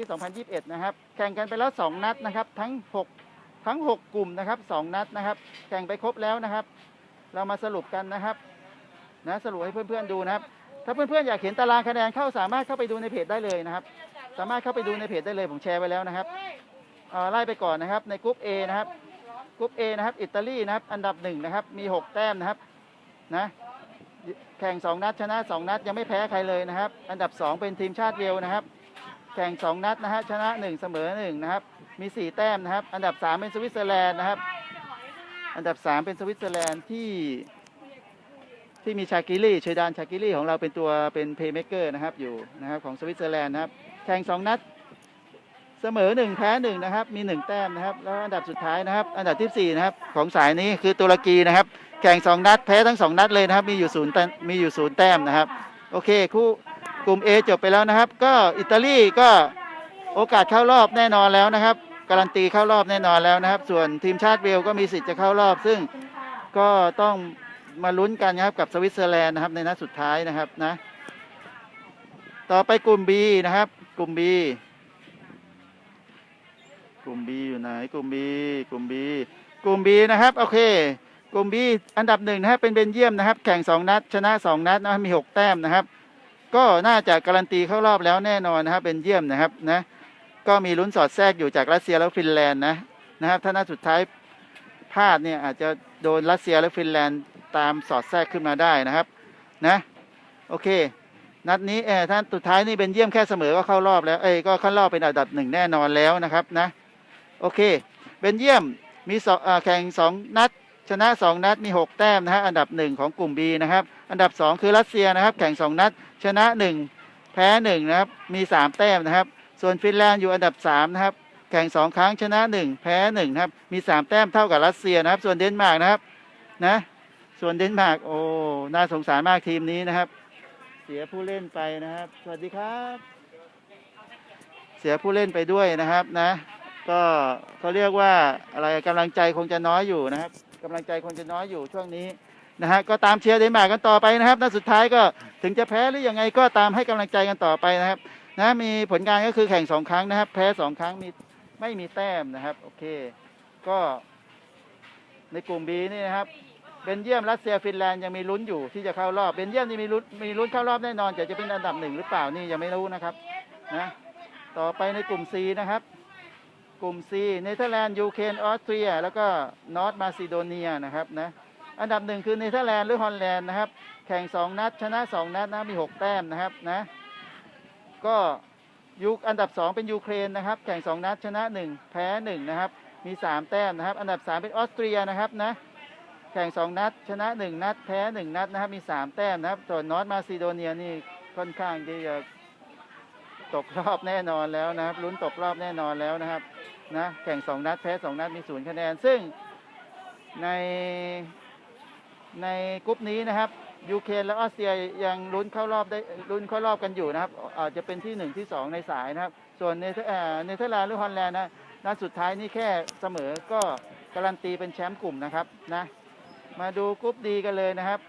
ที่ 2021 นะครับ แข่งกันไปแล้ว 2 นัดนะครับ ทั้ง 6 ทั้ง 6 กลุ่มนะครับ 2 นัดนะครับ แข่งไปครบแล้วนะครับ เรามาสรุปกันนะครับ นะสรุปให้เพื่อนๆดูนะครับ ถ้าเพื่อนๆอยากเห็นตารางคะแนนเข้าสามารถเข้าไปดูในเพจได้เลยนะครับ สามารถเข้าไปดูในเพจได้เลย ผมแชร์ไว้แล้วนะครับอ่อไล่ไปก่อนนะครับ ในกรุ๊ป A นะครับกรุ๊ป A นะครับ อิตาลีนะครับ อันดับหนึ่งนะครับ มี 6 แต้มนะครับ นะแข่ง 2 นัดชนะ 2 นัดยังไม่แพ้ใครเลยนะครับ อันดับ 2 เป็นทีมชาติเวลนะครับ แข่ง 2 นัดนะฮะชนะ 1 เสมอ 1 นะครับ มี 4 แต้มนะครับ อันดับ 3 เป็นสวิตเซอร์แลนด์นะครับ อันดับ 3 เป็นสวิตเซอร์แลนด์ที่ที่มีชากิลี่เชยดานชากิลี่ของเราเป็นตัวเป็นเพย์เมเกอร์นะครับอยู่นะครับของสวิตเซอร์แลนด์นะครับ แข่ง 2 นัด เสมอ 1 แพ้1นะครับ มี 1 แต้มนะครับ แล้วอันดับสุดท้ายนะครับ อันดับทีสี่4นะครับของสายนี้คือตุรกีนะครับ แข่ง 2 นัดแพ้ทั้ง 2 นัดเลยนะครับ มีอยู่ศูนย์แต้มมีอยู่ศูนย์แต้มนะครับ โอเคคู่ กลุ่ม A จบไปแล้วนะครับ ก็อิตาลีก็โอกาสเข้ารอบแน่นอนแล้วนะครับ การันตีเข้ารอบแน่นอนแล้วนะครับ ส่วนทีมชาติเวลก็มีสิทธิ์จะเข้ารอบ ซึ่งก็ต้องมาลุ้นกันนะครับกับสวิตเซอร์แลนด์นะครับในนัดสุดท้ายนะครับนะ ต่อไปกลุ่ม B นะครับ กลุ่ม B กลุ่ม B อยู่ไหนกลุ่ม B กลุ่ม B กลุ่ม B นะครับโอเคกลุ่ม B อันดับหนึ่งนะครับเป็นเบนเยียมนะครับ แข่ง 2 นัด ชนะ 2 นัดนะครับมี 6 แต้มนะครับ ก็น่าจะการันตีเข้ารอบแล้วแน่นอนนะครับเบนเยี่ยมนะครับนะก็มีลุ้นสอดแทรกอยู่จากรัสเซียและฟินแลนด์นะนะครับถ้านัดสุดท้ายพลาดเนี่ยอาจจะโดนรัสเซียและฟินแลนด์ตามสอดแทรกขึ้นมาได้นะครับนะโอเค นัดนี้เออท่านสุดท้ายนี่เบนเยี่ยมแค่เสมอก็เข้ารอบแล้วเอ้ยก็เข้ารอบเป็นอันดับหนึ่งแน่นอนแล้วนะครับนะโอเคเบนเยี่ยมมีสองแข่งสองนัดชนะ2นัดมี6แต้มนะฮะอันดับ1ของกลุ่ม B นะครับ อันดับ 2 คือรัสเซียนะครับ แข่ง 2 นัด ชนะ 1 แพ้1นะครับ มี 3 แต้มนะครับ ส่วนฟินแลนด์อยู่อันดับ3นะครับ แข่ง 2 ครั้งชนะ 1 แพ้1นะครับ มี 3 แต้มเท่ากับรัสเซียนะครับ ส่วนเดนมาร์กนะครับ นะ ส่วนเดนมาร์ก โอ้ น่าสงสารมากทีมนี้นะครับ เสียผู้เล่นไปนะครับ สวัสดีครับ เสียผู้เล่นไปด้วยนะครับนะ ก็เขาเรียกว่าอะไรกำลังใจคงจะน้อยอยู่นะครับกำลังใจคงจะน้อยอยู่ช่วงนี้ นะฮะก็ตามเชียร์เดนมาร์กกันต่อไปนะครับนัดสุดท้ายก็ถึงจะแพ้หรือยังไงก็ตามให้กำลังใจกันต่อไปนะครับนะมีผลงานก็คือแข่งสองครั้งนะครับ แพ้สองครั้งมีไม่มีแต้มนะครับโอเค ก็ในกลุ่ม B นี่นะครับเบนเยียมรัสเซียฟินแลนด์ยังมีลุ้นอยู่ที่จะเข้ารอบเบนเยียมนี่มีลุ้นมีลุ้นเข้ารอบแน่นอนแต่จะเป็นอันดับหนึ่งหรือเปล่านี่ยังไม่รู้นะครับนะต่อไปในกลุ่ม C นะครับ กลุ่ม C เนเธอร์แลนด์ยูเครนออสเตรีย แล้วก็นอร์ทมาซิโดเนียนะครับนะ อันดับหนึ่งคือเนเธอร์แลนด์หรือฮอลแลนด์นะครับ แข่ง2นัด ชนะ2นัดนะมี6แต้มนะครับนะก็ยูอันดับ2เป็นยูเครนนะครับ แข่ง2นัดชนะ1แพ้1นะครับ มี3แต้มนะครับ อันดับ3เป็นออสเตรียนะครับนะแข่ง2นัด ชนะ1นัด แพ้1นัดนะครับ มี3แต้มนะครับส่วนนอร์ทมาซิโดเนียนี่ค่อนข้างที่จะตกรอบแน่นอนแล้วนะครับลุ้นตกรอบแน่นอนแล้วนะครับนะแข่งสองนัดแพ้สองนัดมีศูนย์คะแนนซึ่งใน ในกลุ่มนี้นะครับยูเครนและออสเตรียยังลุ้นเข้ารอบได้ลุ้นเข้ารอบกันอยู่นะครับอาจจะเป็นที่หนึ่งที่สองในสายนะครับ ส่วนเนเธอร์เนเธอร์แลนด์หรือฮอลแลนด์นะนัดสุดท้ายนี่แค่เสมอก็การันตีเป็นแชมป์กลุ่มนะครับนะมาดูกรุ๊ปดีกันเลยนะครับ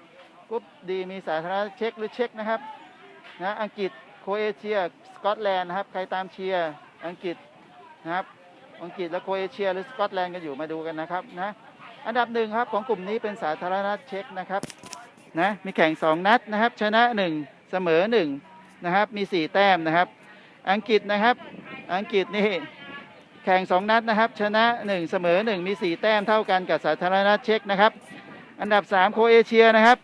กรุ๊ปดีมีสาธารณเช็กหรือเช็กนะครับนะอังกฤษโครเอเชียสกอตแลนด์นะครับใครตามเชียร์อังกฤษนะครับอังกฤษและโครเอเชียหรือสกอตแลนด์กันอยู่มาดูกันนะครับนะ อันดับหนึ่งครับของกลุ่มนี้เป็นสาธารณรัฐเช็กนะครับนะมีแข่ง 2 นัดนะครับ ชนะ 1 เสมอ1นะครับมี 4 แต้มนะครับ อังกฤษนะครับ อังกฤษนี่แข่ง 2 นัดนะครับ ชนะ 1 เสมอ 1 มี 4 แต้มเท่ากันกับสาธารณรัฐเช็กนะครับ อันดับ 3 โคเอเชียนะครับ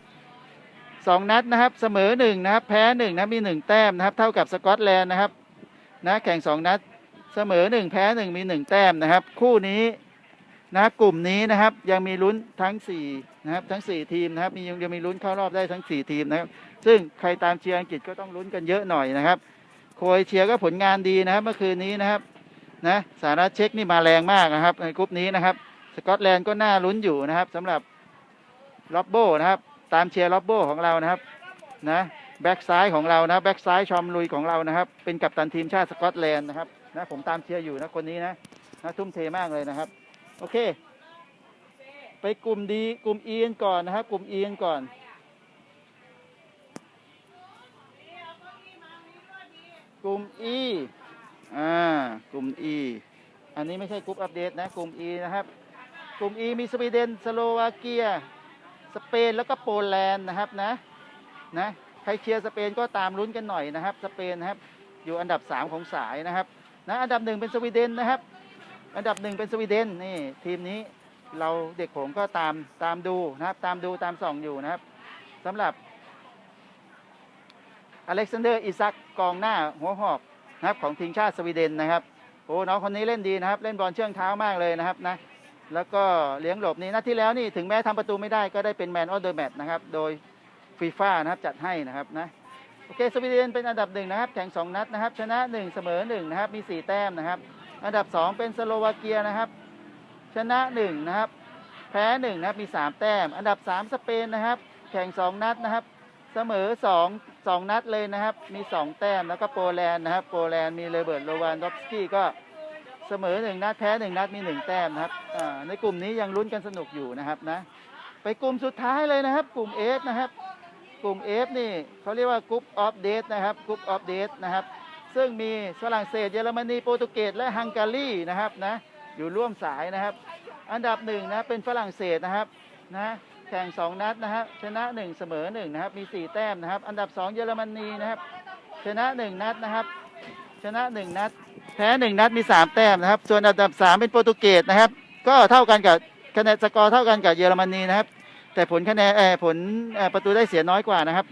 2 นัดนะครับเสมอ1นะครับแพ้1นะมี 1 แต้มนะครับ เท่ากับสกอตแลนด์นะครับนะแข่ง 2 นัดเสมอหนึ่งแพ้หนึ่งมีหนึ่งแต้มนะครับ คู่นี้ นะครับกลุ่มนี้นะครับยังมีลุ้นทั้งสี่นะครับทั้งสี่ทีมนะครับมียังมีลุ้นเข้ารอบได้ทั้งสี่ทีมนะครับซึ่งใครตามเชียร์อังกฤษก็ต้องลุ้นกันเยอะหน่อยนะครับโครเอเชียร์ก็ผลงานดีนะครับเมื่อคืนนี้นะครับนะสหรัฐเช็กนี่มาแรงมากนะครับในกลุ่มนี้นะครับสกอตแลนด์ก็น่าลุ้นอยู่นะครับสำหรับล็อบโบนะครับตามเชียร์ล็อบโบของเรานะครับนะแบ็กซ้ายของเรานะแบ็กซ้ายชอมลุยของเรานะครับเป็นกัปตันทีมชาติสกอตแลนด์นะครับนะผมตามเชียร์อยู่นะคนนี้นะนะทุ่มเทมากเลยนะครับ โอเค ไปกลุ่มดีกลุ่ม E กันก่อนนะครับ กลุ่ม E กันก่อนกลุ่ม E อ่ากลุ่ม E อันนี้ไม่ใช่กลุ่มอัปเดตนะกลุ่ม E นะครับ กลุ่ม E มีสวีเดนสโลวาเกีย สเปนแล้วก็โปแลนด์นะครับนะนะใครเชียร์สเปนก็ตามลุ้นกันหน่อยนะครับ สเปนนะครับ อยู่อันดับ 3 ของสายนะครับนะอันดับหนึ่งเป็นสวีเดนนะครับ อันดับหนึ่งเป็นสวีเดนนี่ทีมนี้เราเด็กผมก็ตามตามดูนะครับตามดูตามส่องอยู่นะครับสำหรับอเล็กซานเดอร์อิซักกองหน้าหัวหอกนะครับของทีมชาติสวีเดนนะครับโอ้น้องคนนี้เล่นดีนะครับ เล่นบอลเชื่องเท้ามากเลยนะครับนะแล้วก็เลี้ยงหลบนี่นัดที่แล้วนี่ถึงแม้ทำประตูไม่ได้ก็ได้เป็นแมนออฟเดอะแมตช์นะครับโดยฟีฟ่านะครับจัดให้นะครับนะโอเคสวีเดนเป็นอันดับหนึ่งนะครับแข่งสองนัดนะครับ ชนะหนึ่งเสมอหนึ่งนะครับมีสี่แต้มนะครับ อันดับสองเป็นสโลวาเกียนะครับ ชนะหนึ่งนะครับ แพ้หนึ่งนะครับมีสามแต้ม อันดับสามสเปนนะครับ แข่งสองนัดนะครับ เสมอสองสองนัดเลยนะครับ มีสองแต้มแล้วก็โปแลนด์นะครับ โปแลนด์มีเลเบิร์ตโลวานดอฟสกี้ก็เสมอหนึ่งนัดแพ้หนึ่งนัดมีหนึ่งแต้มนะครับในกลุ่มนี้ยังลุ้นกันสนุกอยู่นะครับนะไปกลุ่มสุดท้ายเลยนะครับ กลุ่ม F นะครับ กลุ่ม F นี่เขาเรียกว่ากรุ๊ปออฟเดทนะครับกรุ๊ปออฟเดทนะครับ ซึ่งมีฝรั่งเศสเยอรมนีโปรตุเกสและฮังการีนะครับนะอยู่ร่วมสายนะครับ อันดับหนึ่งนะเป็นฝรั่งเศสนะครับนะแข่งสองนัดนะครับชนะหนึ่งเสมอหนึ่งนะครับมีสี่แต้มนะครับ อันดับสองเยอรมนีนะครับ ชนะหนึ่งนัดนะครับ ชนะหนึ่งนัด แพ้หนึ่งนัดมีสามแต้มนะครับ ส่วนอันดับสามเป็นโปรตุเกสนะครับ ก็เท่ากันกับคะแนนสกอร์เท่ากันกับเยอรมนีนะครับ แต่ผลคะแนนเออผลประตูได้เสียน้อยกว่านะครับ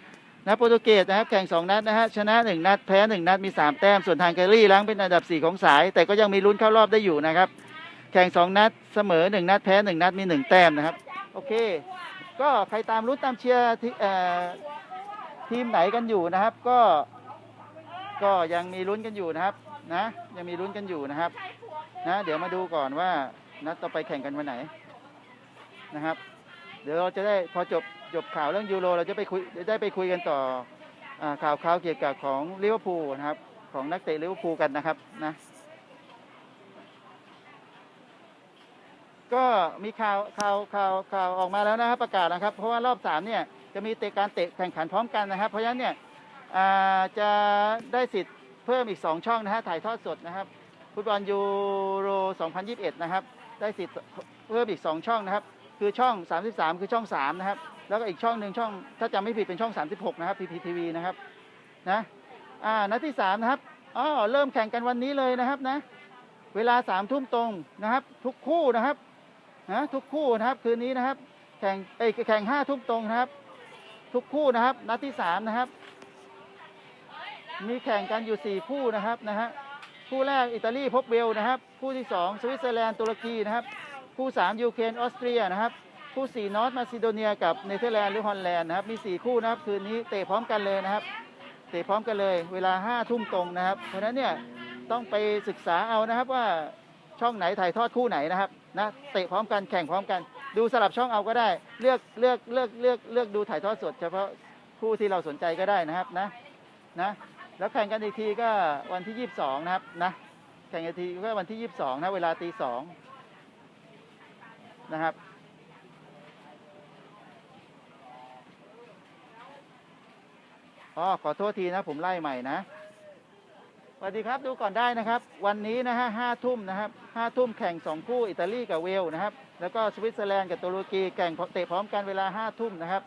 นะโปรตุเกสนะครับแข่งสองนัดนะฮะชนะหนึ่งนัด แพ้หนึ่งนัดมีสามแต้ม ส่วนทางแกรี่ล้างเป็นอันดับสี่ของสาย แต่ก็ยังมีลุ้นเข้ารอบได้อยู่นะครับ แข่งสองนัดเสมอหนึ่งนัด แพ้หนึ่งนัดมีหนึ่งแต้มนะครับ โอเค ก็ใครตามลุ้นตามเชียร์ที่ทีมไหนกันอยู่นะครับ ก็ก็ยังมีลุ้นกันอยู่นะครับนะยังมีลุ้นกันอยู่นะครับนะเดี๋ยวมาดูก่อนว่านัดต่อไปแข่งกันวันไหนนะครับ เดี๋ยวเราจะได้พอจบ จบข่าวเรื่องยูโร เราจะไปคุยได้ไปคุยกันต่ออข่าวข่าวเกี่ยวกับของลิเวอร์พูลนะครับ ของนักเตะลิเวอร์พูลกันนะครับนะก็มีข่าวข่าวข่าวข่าวออกมาแล้วนะครับประกาศนะครับ เพราะว่ารอบสามเนี่ยจะมีเตะการเตะแข่งขันพร้อมกันนะครับ เพราะฉะนั้นเนี่ยจะได้สิทธิ์เพิ่มอีก 2 ช่องนะฮะถ่ายทอดสดนะครับฟุตบอลยูโร 2021 นะครับ ได้สิทธิ์เพิ่มอีก 2 ช่องนะครับ คือช่อง 33 คือช่อง 3 นะครับ แล้วก็อีกช่องหนึ่งช่อง ถ้าจำไม่ผิดเป็นช่อง 36 นะครับ PPTV นะครับนะอ่านัดที่ 3 นะครับอ๋อเริ่มแข่งกันวันนี้เลยนะครับนะเวลาสามทุ่มตรงนะครับ ทุกคู่นะครับนะทุกคู่นะครับคืนนี้นะครับ แข่งเอ้แข่งห้าทุ่มตรงนะครับ ทุกคู่นะครับ นัดที่สามนะครับ มีแข่งกันอยู่สี่คู่นะครับนะฮะคู่แรกอิตาลีพบเวลนะครับ คู่ที่สองสวิตเซอร์แลนด์ตุรกีนะครับ คู่สามยูเครนออสเตรียนะครับ คู่สี่นอร์ทมาซิโดเนียกับเนเธอร์แลนด์หรือฮอลแลนด์นะครับมีสี่คู่นะครับคืนนี้เตะพร้อมกันเลยนะครับ เตะพร้อมกันเลยเวลาห้าทุ่มตรงนะครับ เพราะฉะนั้นเนี่ยต้องไปศึกษาเอานะครับว่าช่องไหนถ่ายทอดคู่ไหนนะครับนะเตะพร้อมกันแข่งพร้อมกัน ดูสลับช่องเอาก็ได้ เลือกเลือกเลือกเลือกเลือกดูถ่ายทอดสด เฉพาะคู่ที่เราสนใจก็ได้นะครับนะนะแล้วแข่งกันอีกทีก็วันที่ 22 นะครับนะแข่งอีกทีก็วันที่ 22 นะเวลาตีสองนะครับ อ๋อขอโทษทีนะ ผมไล่ใหม่นะสวัสดีครับดูก่อนได้นะครับ วันนี้นะฮะห้าทุ่มนะครับห้าทุ่มแข่งสองคู่อิตาลีกับเวลนะครับ แล้วก็สวิตเซอร์แลนด์กับตุรกีแข่งเตะพร้อมกันเวลาห้าทุ่มนะครับ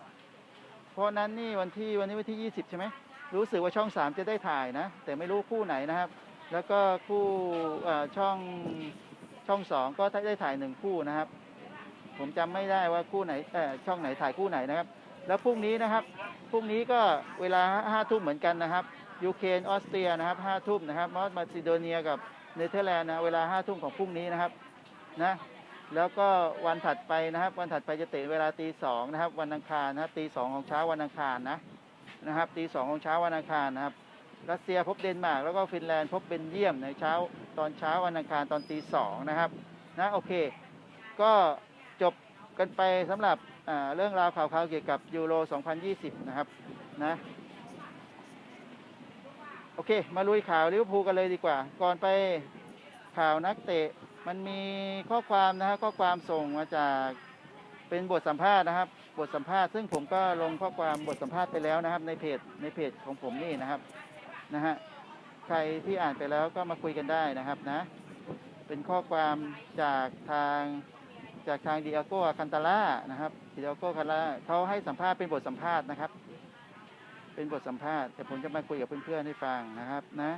เพราะนั้นนี่วันที่วันนี้วันที่ยี่สิบใช่ไหมรู้สึกว่าช่องสามจะได้ถ่ายนะ แต่ไม่รู้คู่ไหนนะครับ แล้วก็คู่ช่องช่องสองก็ได้ถ่ายหนึ่งคู่นะครับ ผมจำไม่ได้ว่าคู่ไหนช่องไหนถ่ายคู่ไหนนะครับ แล้วพรุ่งนี้นะครับ พรุ่งนี้ก็เวลาห้าทุ่มเหมือนกันนะครับ ยูเครนออสเตรียนะครับห้าทุ่มนะครับมอสมาซิโดเนียกับเนเธอร์แลนด์นะเวลาห้าทุ่มของพรุ่งนี้นะครับนะแล้วก็วันถัดไปนะครับ วันถัดไปจะเตะเวลาตีสองนะครับ วันอังคารนะครับตีสองของเช้าวันอังคารนะนะครับตีสองของเช้าวันอังคารนะครับรัสเซียพบเดนมาร์กแล้วก็ฟินแลนด์พบเบนเยียมในเช้าตอนเช้าวันอังคารตอนตีสองนะครับนะโอเค ก็จบกันไปสำหรับ เรื่องราวข่าวๆเกี่ยวกับยูโร 2020 นะครับนะโอเค มาลุยข่าวลิเวอร์พูลกันเลยดีกว่า ก่อนไปข่าวนักเตะ มันมีข้อความนะฮะข้อความส่งมาจากเป็นบทสัมภาษณ์นะครับ บทสัมภาษณ์ซึ่งผมก็ลงข้อความบทสัมภาษณ์ไปแล้วนะครับ ในเพจในเพจของผมนี่นะครับนะฮะใครที่อ่านไปแล้วก็มาคุยกันได้นะครับนะ เป็นข้อความจากทาง จากทางดิอโกคันตาล่านะครับดิอโกคันตาล่าเขาให้สัมภาษณ์เป็นบทสัมภาษณ์นะครับ เป็นบทสัมภาษณ์แต่ผมจะมาคุยกับเพื่อนๆให้ฟังนะครับนะ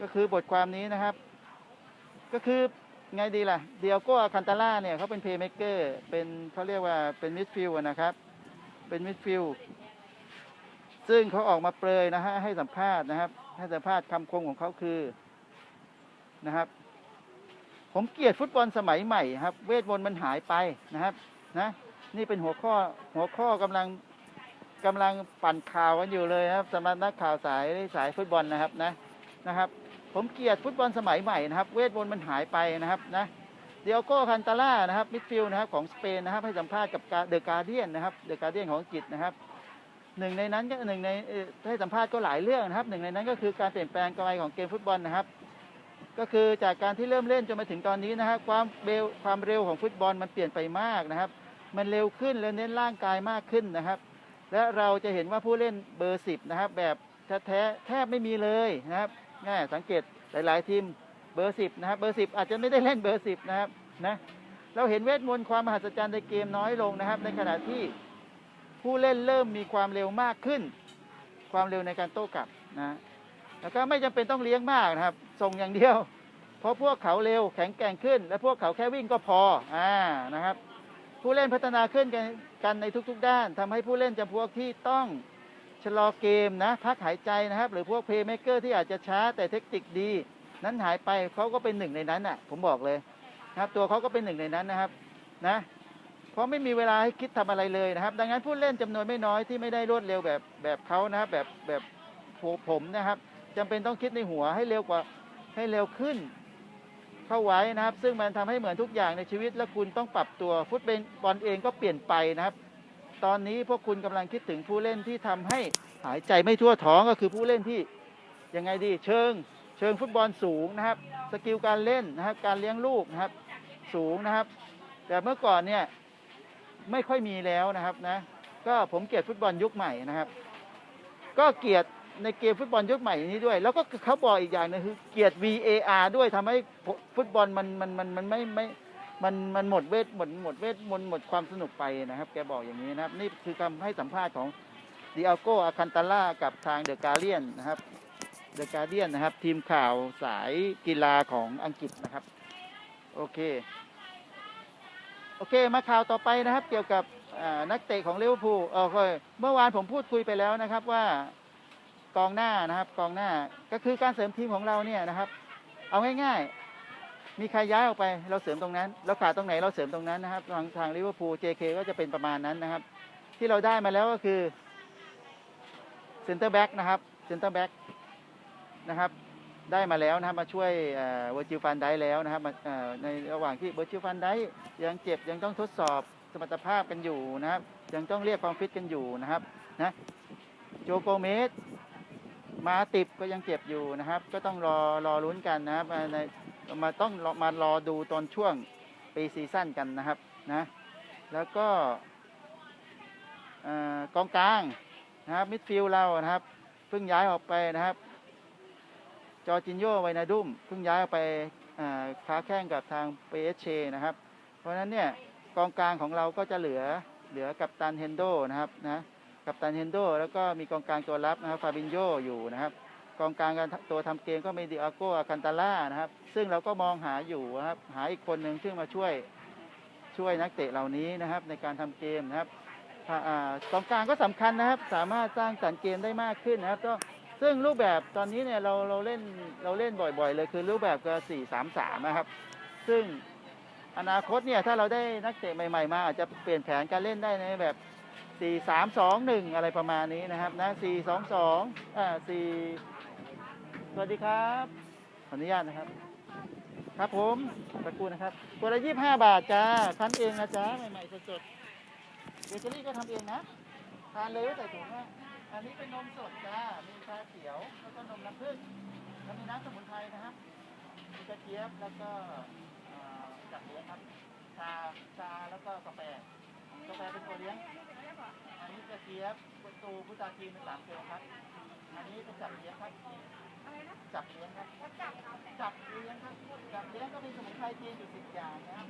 ก็คือบทความนี้นะครับ ก็คือไงดีล่ะ เดียโก้คันตาล่าเนี่ยเขาเป็นเพย์เม k เกอร์เป็นเขาเรียกว่าเป็นมิดฟิลด์นะครับ เป็นมิดฟิลด์ซึ่งเขาออกมาเปรยนะฮะให้สัมภาษณ์นะครับ ให้สัมภาษณ์คำคมของเขาคือนะครับ ผมเกลียดฟุตบอลสมัยใหม่ครับ เวทมนต์มันหายไปนะครับ นะ นี่เป็นหัวข้อหัวข้อกำลังกำลังปั่นข่าวกันอยู่เลยครับสำหรับนักข่าวสายสายฟุตบอลนะครับนะนะครับ ผมเกลียดฟุตบอลสมัยใหม่นะครับ เวทมนต์มันหายไปนะครับนะเดียโก้คันตาล่านะครับมิดฟิลด์นะครับของสเปนนะครับให้สัมภาษณ์กับเดอะการเดียนนะครับเดอะการเดียนของอังกฤษนะครับ หนึ่งในนั้นก็หนึ่งในให้สัมภาษณ์ก็หลายเรื่องนะครับหนึ่งในนั้นก็คือการเปลี่ยนแปลงกลของเกมฟุตบอลนะครับ ก็คือจากการที่เริ่มเล่นจนมาถึงตอนนี้นะครับความเร็วความเร็วของฟุตบอลมันเปลี่ยนไปมากนะครับ มันเร็วขึ้นและเน้นร่างกายมากขึ้นนะครับ และเราจะเห็นว่าผู้เล่นเบอร์สิบนะครับ แบบแท้แทบไม่มีเลยนะครับง่ายสังเกตหลาย ๆ ทีมเบอร์สิบนะครับเบอร์สิบอาจจะไม่ได้เล่นเบอร์สิบนะครับนะเราเห็นเวทมนต์ความมหัศจรรย์ในเกมน้อยลงนะครับ ในขณะที่ ผู้เล่นเริ่มมีความเร็วมากขึ้น ความเร็วในการโต้กลับนะแล้วก็ไม่จำเป็นต้องเลี้ยงมากนะครับ ส่งอย่างเดียว เพราะพวกเขาเร็วแข็งแกร่งขึ้น และพวกเขาแค่วิ่งก็พออ่านะครับ ผู้เล่นพัฒนาขึ้นกันกันในทุก ๆ ด้านทำให้ผู้เล่นจำพวกที่ต้องชะลอเกมนะพักหายใจนะครับ หรือพวกเพย์เมเกอร์ที่อาจจะช้าแต่เทคนิคดี นั้นหายไปเขาก็เป็นหนึ่งในนั้นอะ ผมบอกเลยนะครับ ตัวเขาก็เป็นหนึ่งในนั้นนะครับ นะ ราะไม่มีเวลาให้คิดทำอะไรเลยนะครับ ดังนั้นผู้เล่นจำนวนไม่น้อยที่ไม่ได้รวดเร็วแบบแบบเขานะครับแบบแบบผมนะครับจำเป็นต้องคิดในหัวให้เร็วกว่าให้เร็วขึ้น เข้าไว้นะครับ ซึ่งมันทำให้เหมือนทุกอย่างในชีวิต และคุณต้องปรับตัวฟุตบอลเองก็เปลี่ยนไปนะครับ ตอนนี้พวกคุณกำลังคิดถึงผู้เล่นที่ทำให้หายใจไม่ทั่วท้องก็คือผู้เล่นที่ยังไงดีเชิง เชิงฟุตบอลสูงนะครับ สกิลการเล่นนะครับ การเลี้ยงลูกนะครับ สูงนะครับ แต่เมื่อก่อนเนี่ย ไม่ค่อยมีแล้วนะครับนะก็ผมเกลียดฟุตบอลยุคใหม่นะครับ ก็เกลียดในเกมฟุตบอลยุคใหม่นี้ด้วย แล้วก็เขาบอกอีกอย่างนึงคือเกลียด VAR ด้วยทำให้ฟุตบอลมันมันมันมันไม่ไม่มันมันหมดเวทหมดหมดเวทมนหมดความสนุกไปนะครับ แกบอกอย่างนี้นะครับ นี่คือคำให้สัมภาษณ์ของดิอาโกอาคันตาล่ากับทางเดอะการเดียนนะครับเดอะการเดียนนะครับ ทีมข่าวสายกีฬาของอังกฤษนะครับ โอเค โอเคมาข่าวต่อไปนะครับ เกี่ยวกับนักเตะของลิเวอร์พูลโอเคเมื่อวานผมพูดคุยไปแล้วนะครับว่ากองหน้านะครับกองหน้าก็คือการเสริมทีมของเราเนี่ยนะครับ เอาง่ายๆ มีใครย้ายออกไปเราเสริมตรงนั้นเราขาดตรงไหนเราเสริมตรงนั้นนะครับ ทางทางลิเวอร์พูล JK ก็จะเป็นประมาณนั้นนะครับ ที่เราได้มาแล้วก็คือเซนเตอร์แบ็กนะครับเซนเตอร์แบ็กนะครับ ได้มาแล้วนะครับมาช่วยเวอร์จิฟันได้แล้วนะครับในระหว่างที่เวอร์จิฟันได้ยังเจ็บยังต้องทดสอบสมรรถภาพกันอยู่นะครับ ยังต้องเรียกความฟิตกันอยู่นะครับนะโจโกเมสมาติบก็ยังเจ็บอยู่นะครับ ก็ต้องรอรอลุ้นกันนะครับในมาต้องมารอดูตอนช่วงปีซีซั่นกันนะครับนะแล้วก็กองกลางนะครับมิดฟิลด์เรานะครับเพิ่งย้ายออกไปนะครับ จอจินโยไวนาดุมเพิ่งย้ายไปอ่าค้าแข่งกับทางเปเชนะครับ เพราะฉะนั้นเนี่ยกองกลางของเราก็จะเหลือเหลือกับตันเฮนโดนะครับนะกับตันเฮนโดแล้วก็มีกองกลางตัวรับนะครับฟาบินโยอยู่นะครับ กองกลางกันตัวทำเกมก็มีดิอาโกอาคันตาล่านะครับ ซึ่งเราก็มองหาอยู่นะครับหาอีกคนหนึ่งซึ่งมาช่วยช่วยนักเตะเหล่านี้นะครับ ในการทำเกมนะครับกองกลางก็สำคัญนะครับ สามารถสร้างสรรค์เกมได้มากขึ้นนะครับก็ ซึ่งรูปแบบตอนนี้เนี่ยเราเราเล่นเราเล่นบ่อยๆ เลยคือรูปแบบก็สี่สามสามนะครับ ซึ่งอนาคตเนี่ยถ้าเราได้นักเตะใหม่ๆ มาอาจจะเปลี่ยนแผนการเล่นได้ในแบบสี่สามสองหนึ่งอะไรประมาณนี้นะครับนะสี่สองสองอ่าสี่สวัสดีครับขออนุญาตนะครับ ครับผมสักครู่นะครับตัวละยี่ห้าบาทจ้าคั้นเองนะจ๊ะใหม่ๆสดๆเบเกอรี่ก็ทำเองนะทานเลยใส่ถุงนะ อันนี้เป็นนมสดจ้า มีชาเขียว แล้วก็นมน้ำผึ้งแล้วมีน้ำสมุนไพรนะครับ มีกระเจี๊ยบ แล้วก็เอ่อจับเลี้ยงครับ ชา ชา แล้วก็กาแฟ กาแฟเป็นตัวเลี้ยง อันนี้กระเจี๊ยบประตูพุทาจีนเป็นสามตัวครับ อันนี้เป็นจับเลี้ยงครับ อะไรนะจับเลี้ยงครับ จับเราแต่จับเลี้ยงครับจับเลี้ยงก็มีสมุนไพรจีนอยู่สิบอย่างนะครับ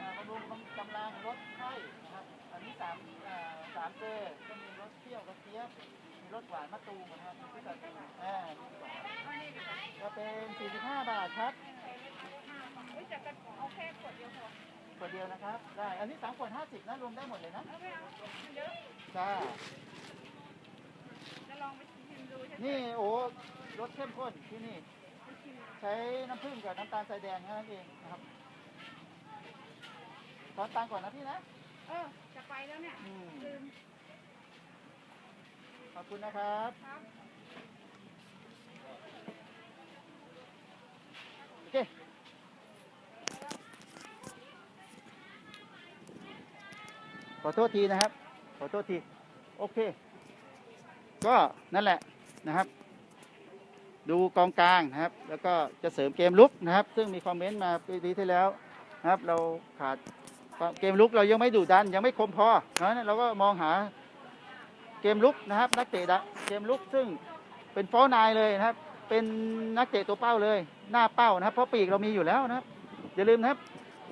อ่าบำรุงกำลังลดไข้นะครับ อันนี้สามอ่าสามเกลือก็มีรสเปรี้ยวกระเจี๊ยบมีรสหวานมะตูมนะครับพุทธาจีนอ่าก็เป็น45บาทครับเฮ้ยแต่ก็เอาแค่ขวดเดียวพอขวดเดียวนะครับ ได้ อันนี้3ขวด50นะรวมได้หมดเลยนะเอาไม่เอามันเยอะจ้าจะลองไปชิมดูใช่ไหมนี่โอ้รสเข้มข้นที่นี่ ใช้น้ำผึ้งกับน้ำตาลทรายแดงแค่นั้นเองนะครับตอนตังก่อนนะพี่นะเออ จะไปแล้วเนี่ย อืม ลืม ขอบคุณนะครับ ครับ โอเค ขอโทษทีนะครับ ขอโทษที โอเค ก็นั่นแหละนะครับ ดูกองกลางนะครับ แล้วก็จะเสริมเกมลุกนะครับ ซึ่งมีคอมเมนต์มาปีที่แล้วนะครับ เราขาด เกมลุกเรายังไม่ดุดัน ยังไม่คมพอเพราะฉะนั้นเราก็มองหาเกมลุกนะครับ นักเตะเกมลุกซึ่งเป็นฟอนายเลยนะครับ เป็นนักเตะตัวเป้าเลย หน้าเป้านะครับ เพราะปีกเรามีอยู่แล้วนะครับอย่าลืมนะครับ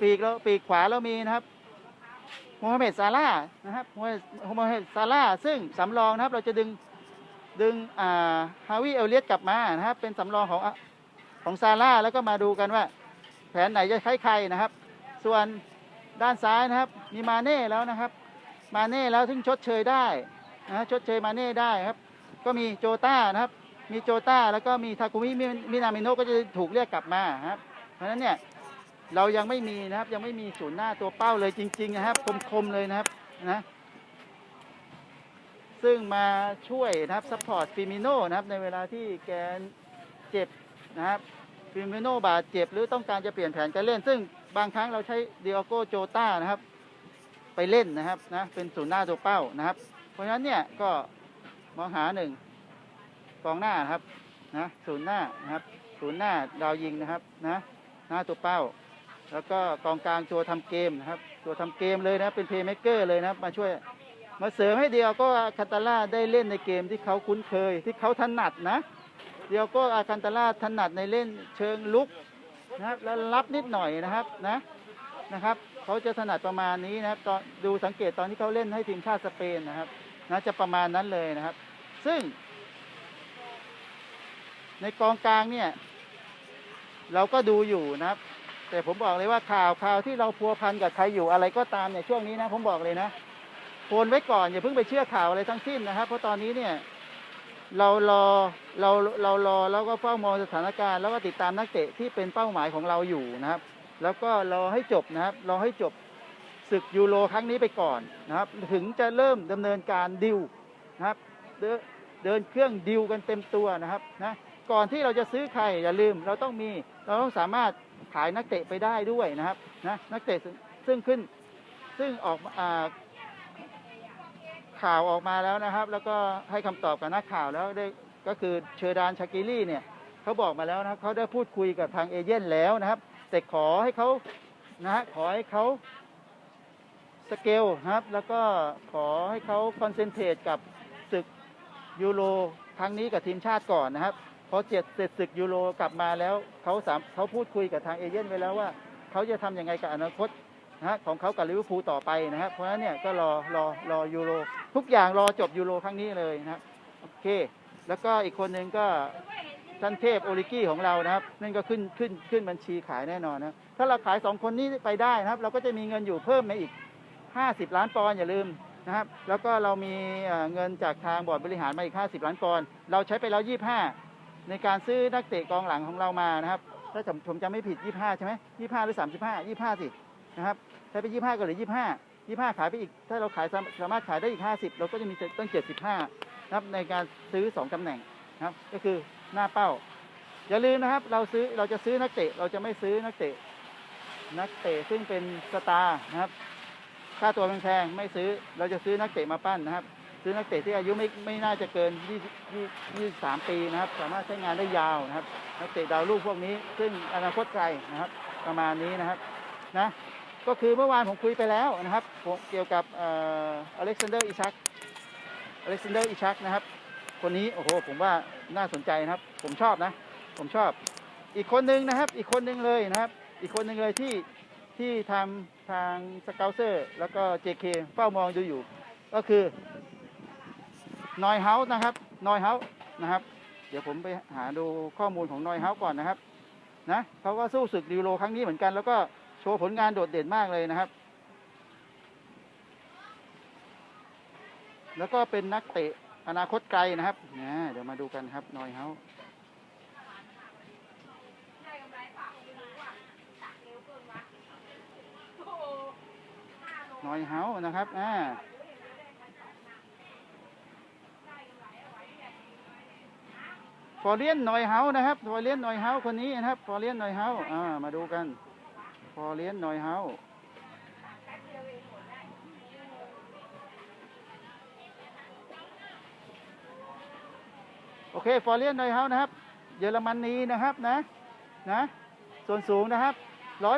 ปีกเราปีกขวาเรามีนะครับโมฮัมเหม็ดซาร่านะครับโมฮัมเหม็ดซาร่าซึ่งสำรองนะครับ เราจะดึงดึงอ่าฮาวิเอลเลียตกลับมานะครับ เป็นสำรองของของซาร่าแล้วก็มาดูกันว่า แผนไหนจะใช้ใครนะครับ ส่วน ด้านซ้ายนะครับ มีมาเน่แล้วนะครับ มาเน่แล้วถึงชดเชยได้นะฮะชดเชยมาเน่ได้ครับ ก็มีโจต้านะครับ มีโจต้าแล้วก็มีทาคุมิมินามิโนก็จะถูกเรียกกลับมาครับ เพราะฉะนั้นเนี่ยเรายังไม่มีนะครับยังไม่มีศูนย์หน้าตัวเป้าเลยจริง ๆ นะครับ คมๆเลยนะครับนะซึ่งมาช่วยนะครับซัพพอร์ตฟิมิโนนะครับในเวลาที่แกเจ็บนะครับ ฟิมิโนบาดเจ็บหรือต้องการจะเปลี่ยนแผนการเล่น ซึ่งบางครั้งเราใช้เดียโกโจต้านะครับ ไปเล่นนะครับนะเป็นศูนย์หน้าตัวเป้านะครับ เพราะฉะนั้นเนี่ยก็มองหาหนึ่งกองหน้านะครับนะศูนย์หน้านะครับศูนย์หน้าดาวยิงนะครับนะหน้าตัวเป้า แล้วก็กองกลางตัวทำเกมนะครับ ตัวทำเกมเลยนะเป็นเพย์เม k เกอร์เลยนะครับมาช่วยมาเสริมให้เดียวก็อาตาล่าได้เล่นในเกมที่เขาคุ้นเคยที่เขาถนัดนะ เดียวก็อาคันตาล่าถนัดในเล่นเชิงลุกนะครับแล้วรับนิดหน่อยนะครับนะนะครับเขาจะถนัดประมาณนี้นะครับตอนดูสังเกตตอนที่เขาเล่นให้ทีมชาติสเปนนะครับนะจะประมาณนั้นเลยนะครับ ซึ่ง ในกองกลางเนี่ย เราก็ดูอยู่นะครับ แต่ผมบอกเลยว่าข่าวข่าวที่เราพัวพันกับใครอยู่อะไรก็ตามเนี่ยช่วงนี้นะ ผมบอกเลยนะโคนไว้ก่อนอย่าเพิ่งไปเชื่อข่าวอะไรทั้งสิ้นนะครับ เพราะตอนนี้เนี่ย เรารอเราเรารอแล้วก็เฝ้ามองสถานการณ์ แล้วก็ติดตามนักเตะที่เป็นเป้าหมายของเราอยู่นะครับ แล้วก็รอให้จบนะครับรอให้จบศึกยูโรครั้งนี้ไปก่อนนะครับ ถึงจะเริ่มดำเนินการดิวนะครับ เดินเครื่องดิวกันเต็มตัวนะครับนะก่อนที่เราจะซื้อใครอย่าลืม เราต้องมีเราต้องสามารถขายนักเตะไปได้ด้วยนะครับนะนักเตะซึ่งขึ้นซึ่งออกมาอ่า ข่าวออกมาแล้วนะครับ แล้วก็ให้คำตอบกับนักข่าวแล้วได้ก็คือเชอร์ดานชากิลี่เนี่ยเขาบอกมาแล้วนะเขาได้พูดคุยกับทางเอเย่นแล้วนะครับ แต่ขอให้เขานะฮะขอให้เขาสเกลนะครับ แล้วก็ขอให้เขาคอนเซนเทรตกับศึกยูโรครั้งนี้กับทีมชาติก่อนนะครับพอเจ็ดเสร็จศึกยูโรกลับมาแล้วเขาสามเขาพูดคุยกับทางเอเย่นไว้แล้วว่าเขาจะทำยังไงกับอนาคต นะฮะของเขากับลิเวอร์พูลต่อไปนะครับเพราะฉะนั้นเนี่ยก็รอรอรอยูโรทุกอย่างรอจบยูโรครั้งนี้เลยนะโอเค แล้วก็อีกคนหนึ่งก็ท่านเทพโอริกี้ของเรานะครับ นั่นก็ขึ้นขึ้นขึ้นบัญชีขายแน่นอนนะถ้าเราขายสองคนนี้ไปได้นะครับ เราก็จะมีเงินอยู่เพิ่มมาอีก 50 ล้านปอนด์อย่าลืมนะครับ แล้วก็เรามีเงินจากทางบอร์ดบริหารมาอีก 50 ล้านปอนด์เราใช้ไปแล้ว 25 ในการซื้อนักเตะกองหลังของเรามานะครับ ถ้าผมผมจำไม่ผิด 25 ใช่ไหม25 หรือ 35 25 สิ นะครับใช้ไป25ก็เหลือ25 25ขายไปอีก ถ้าเราขายสามารถขายได้อีก50เราก็จะมีตั้ง75นะครับในการซื้อ2ตำแหน่งนะครับ ก็คือหน้าเป้า อย่าลืมนะครับ เราซื้อเราจะซื้อนักเตะ เราจะไม่ซื้อนักเตะ นักเตะซึ่งเป็นสตาร์นะครับค่าตัวแพงๆไม่ซื้อเราจะซื้อนักเตะมาปั้นนะครับ ซื้อนักเตะที่อายุไม่ไม่น่าจะเกิน20 23ปีนะครับ สามารถใช้งานได้ยาวนะครับ นักเตะดาวรุ่งพวกนี้ ซึ่งอนาคตไกลนะครับ ประมาณนี้นะครับนะ ก็คือเมื่อวานผมคุยไปแล้วนะครับเกี่ยวกับอเล็กซานเดอร์อิซักอเล็กซานเดอร์อิชักนะครับ คนนี้โอ้โหผมว่าน่าสนใจนะครับ ผมชอบนะ ผมชอบ อีกคนหนึ่งนะครับ อีกคนหนึ่งเลยนะครับ อีกคนหนึ่งเลยที่ที่ทำทางสเกลเซอร์แล้วก็ JK เคเฝ้ามองดูอยู่ ก็คือนอยเฮาส์นะครับนอยเฮาส์นะครับ เดี๋ยวผมไปหาดูข้อมูลของนอยเฮาส์ก่อนนะครับนะเขาก็สู้ศึกดิวโรครั้งนี้เหมือนกันแล้วก็ โชว์ผลงานโดดเด่นมากเลยนะครับ แล้วก็เป็นนักเตะอนาคตไกลนะครับนะเดี๋ยวมาดูกันครับนอยเฮาวเกินวะโอ้โหห้าโลนอยเฮานะครับอ่าฟอร์เลียนนอยเฮานะครับฟอร์เลียนนอยเฮาคนนี้นะครับฟอร์เลียนนอยเฮาอ่ามาดูกัน ฟอร์เลียนนอยเฮาโอเค ฟอร์เลียนนอยเฮานะครับ เยอรมนนีนะครับนะ นะ ส่วนสูงนะครับ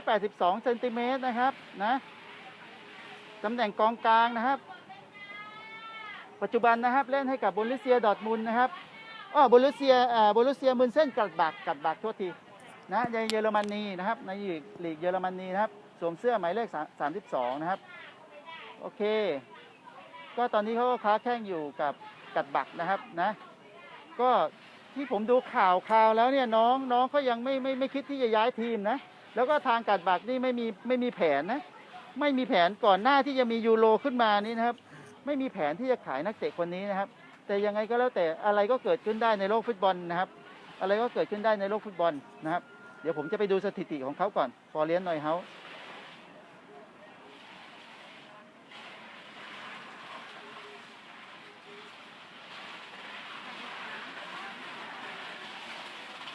182เซนติเมตรนะครับนะตำแหน่งกองกลางนะครับ ปัจจุบันนะครับ เล่นให้กับบุลิเซียดอทมุนนะครับอ้อบุลิเซียอ่าบุลิเซียมุนเส้นกัดบักกัดบักโทษที นะในเยอรมนีนะครับ ในลีกเยอรมนีนะครับ สวมเสื้อหมายเลขสามสิบสองนะครับ โอเค ก็ตอนนี้เขาก็ค้าแข่งอยู่กับกัดบักนะครับนะ ก็ที่ผมดูข่าวข่าวแล้วเนี่ยน้องน้องก็ยังไม่ไม่ไม่คิดที่จะย้ายทีมนะ แล้วก็ทางกัดบักนี่ไม่มีไม่มีแผนนะ ไม่มีแผนก่อนหน้าที่จะมียูโรขึ้นมานี้นะครับ ไม่มีแผนที่จะขายนักเตะคนนี้นะครับ แต่ยังไงก็แล้วแต่อะไรก็เกิดขึ้นได้ในโลกฟุตบอลนะครับ อะไรก็เกิดขึ้นได้ในโลกฟุตบอลนะครับ เดี๋ยวผมจะไปดูสถิติของเขาก่อน ฟอร์เลียนหน่อยเฮา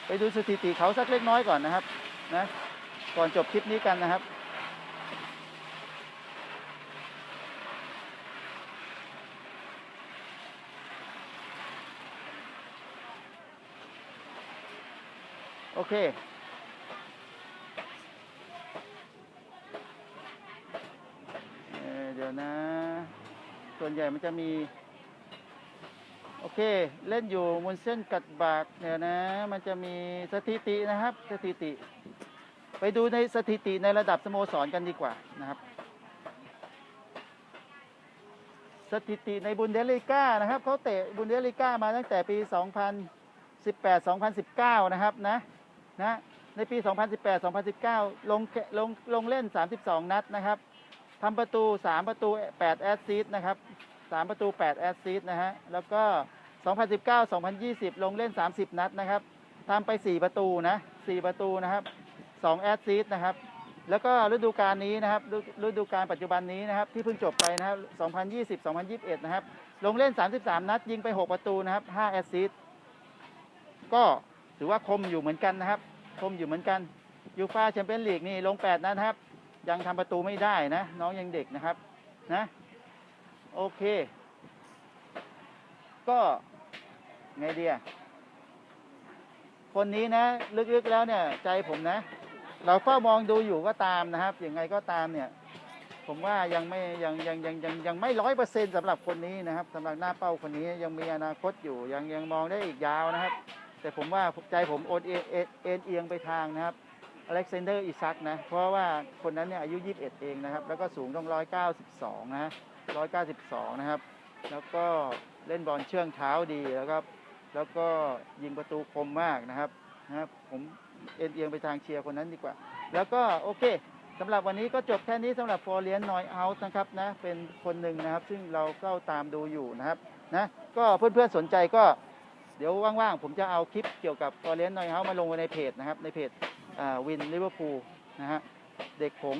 ไปดูสถิติเขาสักเล็กน้อยก่อนนะครับ นะ ก่อนจบคลิปนี้กันนะครับโอเค เอ่อเดี๋ยวนะ ส่ วนใหญ่มันจะมี โอเค เล่นอยู่บนเส้นกัดบากเดี๋ยนะ มันจะมีสถิตินะครับ สถิติ ไปดูในสถิติในระดับสโมสรกันดีกว่านะครับ สถิติในบุนเดลิก้านะครับเขาเตะบุนเดลิก้ามาตั้งแต่ปี 2018 2019 นะครับนะนะในปี 2018 2019 ลงลงลงเล่น 32 นัดนะครับ ทำประตู 3 ประตู 8 แอสซิสต์นะครับ 3 ประตู 8 แอสซิสต์นะฮะ แล้วก็ 2019 2020 ลงเล่น 30 นัดนะครับทำไป 4 ประตูนะ 4 ประตูนะครับ 2 แอสซิสต์นะครับ แล้วก็ฤดูกาลนี้นะครับ ฤดูกาลปัจจุบันนี้นะครับ ที่เพิ่งจบไปนะครับ 2020 2021 นะครับ ลงเล่น 33 นัด ยิงไป 6 ประตูนะครับ 5 แอสซิสต์ก็ถือว่าคมอยู่เหมือนกันนะครับ คมอยู่เหมือนกันยูฟาแชมเปี้ยนลีกนี่ลง 8 นัดนะครับ ยังทำประตูไม่ได้นะ น้องยังเด็กนะครับนะโอเค ก็ไงเดียคนนี้นะ ลึกๆแล้วเนี่ย ใจผมนะ เราเฝ้ามองดูอยู่ก็ตามนะครับยังไงก็ตามเนี่ย ผมว่ายังไม่ยังยังยังยังยังไม่ร้อยเปอร์เซ็นต์สำหรับคนนี้นะครับสำหรับหน้าเป้าคนนี้ยังมีอนาคตอยู่ยังยังมองได้อีกยาวนะครับ แต่ผมว่าใจผมโอนเอเอ็นเอ็นเอียงไปทางนะครับ อเล็กซานเดอร์อิซักนะ เพราะว่าคนนั้นเนี่ยอายุ 21 เองนะครับ แล้วก็สูงต้อง 192 นะ 192 นะครับ แล้วก็เล่นบอลเชื่องเท้าดีแล้วก็แล้วก็ยิงประตูคมมากนะครับนะครับผมเอ็นเอียงไปทางเชียร์คนนั้นดีกว่า แล้วก็โอเคสำหรับวันนี้ก็จบแค่นี้สำหรับฟอร์เลียนนอยเอาส์นะครับนะเป็นคนหนึ่งนะครับ ซึ่งเราก็ตามดูอยู่นะครับนะก็เพื่อนๆสนใจก็เดี๋ยวว่างๆ ผมจะเอาคลิปเกี่ยวกับฟอร์เรนนอยเฮามาลงไว้ในเพจนะครับในเพจ วินลิเวอร์พูลนะฮะเด็กผง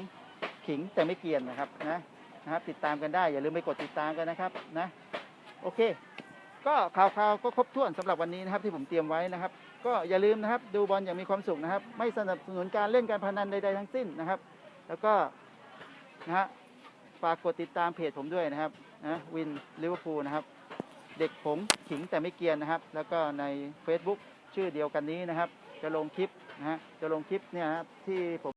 ขิงแต่ไม่เกียนนะครับนะนะครับติดตามกันได้ อย่าลืมไปกดติดตามกันนะครับนะโอเค ก็ข่าวๆก็ครบถ้วนสำหรับวันนี้นะครับที่ผมเตรียมไว้นะครับ ก็อย่าลืมนะครับดูบอลอย่างมีความสุขนะครับ ไม่สนับสนุนการเล่นการพนันใดๆทั้งสิ้นนะครับ แล้วก็นะฮะฝากกดติดตามเพจผมด้วยนะครับนะวินลิเวอร์พูลนะครับ เด็กผมขิงแต่ไม่เกียนนะครับ แล้วก็ใน Facebook ชื่อเดียวกันนี้นะครับ จะลงคลิป นะฮะจะลงคลิปเนี่ยครับที่ผม